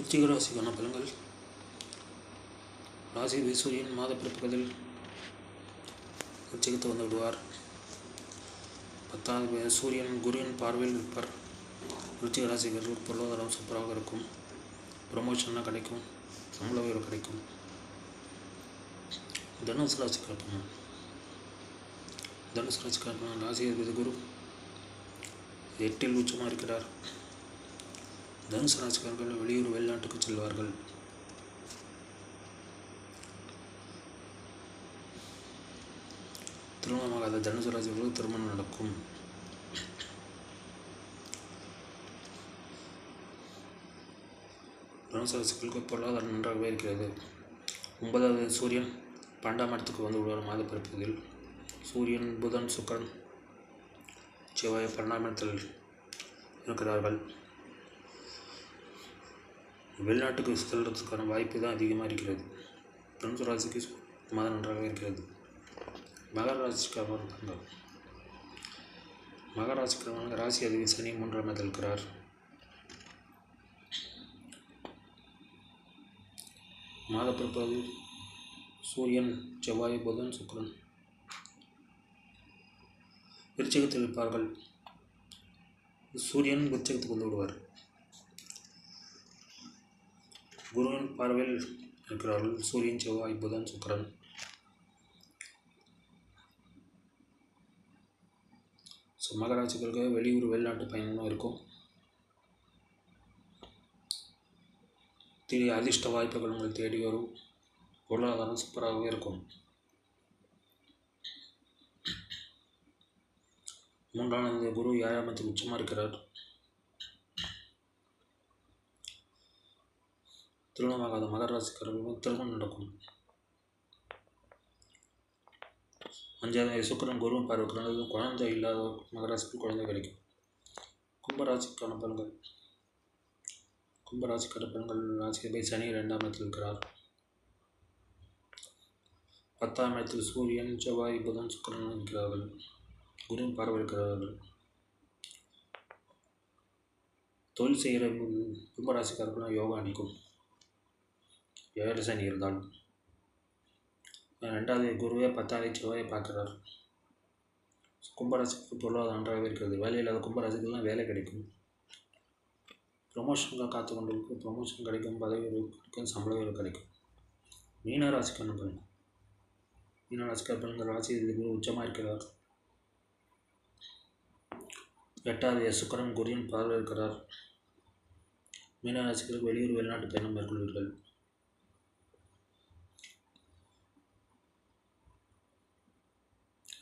விருச்சிக ராசிக்கான பலன்கள். ராசி சூரியன் மாத பிறப்புகளில் விருச்சிகத்தை வந்து விடுவார். பத்தாவது சூரியன் குருவின் பார்வையில் இருப்பார் விருச்சிக ராசிக்காரர்களுக்கு பொருளாதாரம் சூப்பராக இருக்கும். ப்ரொமோஷன்லாம் கிடைக்கும். சம்பள உயர்வு கிடைக்கும். தனுசு ராசிக்காரப்பணும் தனுசு ராசிக்காரப்பணும் ராசி குரு. எட்டில் உச்சமாக இருக்கிறார். தனுசு ராசிக்காரர்கள் வெளியூர் வெளிநாட்டுக்கு செல்வார்கள். திருமணமாகாத தனுசு ராசிகளுக்கு திருமணம் நடக்கும். தனுசு ராசிகளுக்கு பொருளாதாரம் நன்றாகவே இருக்கிறது. ஒன்பதாவது சூரியன் பன்னெண்டாம் இடத்துக்கு வந்து விடுவார் மாத பிறப்பதில் சூரியன் புதன் சுக்கரன் செவ்வாய் பன்னெண்டாம் இடத்தில் இருக்கிறார்கள். வெளிநாட்டுக்கு செல்கிறதுக்கான வாய்ப்பு தான் அதிகமாக இருக்கிறது. தனுசு ராசிக்கு மாதம் நன்றாக இருக்கிறது. மகர ராசிக்காரர்கள் மகர ராசிக்காரங்க ராசி அதிகம் சனி மூன்றாம் இடத்தில் இருக்கிறார். மாத பிறப்பது சூரியன் செவ்வாய் புதன் சுக்கரன். விருச்சகத்தில் இருப்பார்கள். சூரியன் விருச்சகத்துக்கு வந்து விடுவார். குருவின் பார்வையில் இருக்கிறார்கள். சூரியன் செவ்வாய் புதன் சுக்கரன். ஸோ மகராட்சிகளுக்கு வெளியூர் வெளிநாட்டு பயணமும் இருக்கும். திடீர் அதிர்ஷ்ட வாய்ப்புகள் உங்களை தேடி வரும். பொருளாதாரம் சூப்பராகவே இருக்கும். மூன்றாம் குரு ஏழாமத்தில் உச்சமாக இருக்கிறார். திருமணமாகாத மகர ராசிக்காரர்களும் திருமணம் நடக்கும் அஞ்சாவது சுக்கரன் குருவும் பார்வைக்கிறது குழந்தை இல்லாத மகராசிக்கு குழந்தை கிடைக்கும். கும்பராசிக்கான பலன்கள். கும்பராசிக்கான பலன்கள். ராசியை சனி ரெண்டாம் இடத்தில் இருக்கிறார். பத்தாம் இடத்தில் சூரியன் செவ்வாய் புதன் சுக்கரன் இருக்கிறார்கள். குருவின் பார்வை இருக்கிறார்கள். தொழில் செய்கிற கும்பராசிக்காரர்களும் யோகா அளிக்கும் ஏழு சனி இருந்தாலும் ரெண்டாவது குருவே பத்தாவது செவ்வாயை பார்க்குறார். கும்பராசிக்கு பொருளாதாரம் நன்றாகவே இருக்கிறது. வேலை இல்லாத கும்பராசிக்கெல்லாம் வேலை கிடைக்கும். ப்ரொமோஷனுக்காக காத்து கொண்டு ப்ரொமோஷன் கிடைக்கும். பதவி கிடைக்கும். சம்பள உயர்வு கிடைக்கும். மீன ராசிக்கான பலன் மீன ராசிக்கார ராசி குரு உச்சமாக இருக்கிறார். எட்டாவது சுக்கரன் குருவின் பார்வை இருக்கிறார். மீன வெளியூர் வெளிநாட்டு பயணம் மேற்கொள்வீர்கள்.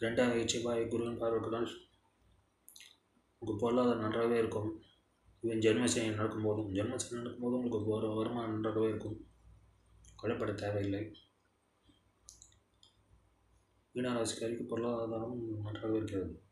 ரெண்டாவது செவ்வாய் குருவின் பார்வைக்குதான் உங்கள் பொருளாதாரம் நன்றாகவே இருக்கும். இவன் ஜென்மசேனை நடக்கும்போதும் ஜென்மசேனை நடக்கும்போதும் உங்களுக்கு ஒரு வருமானம் நன்றாகவே இருக்கும். கொலைப்பட தேவையில்லை. மீனராசிக்காரிக்கு பொருளாதாரம் நன்றாகவே இருக்கிறது.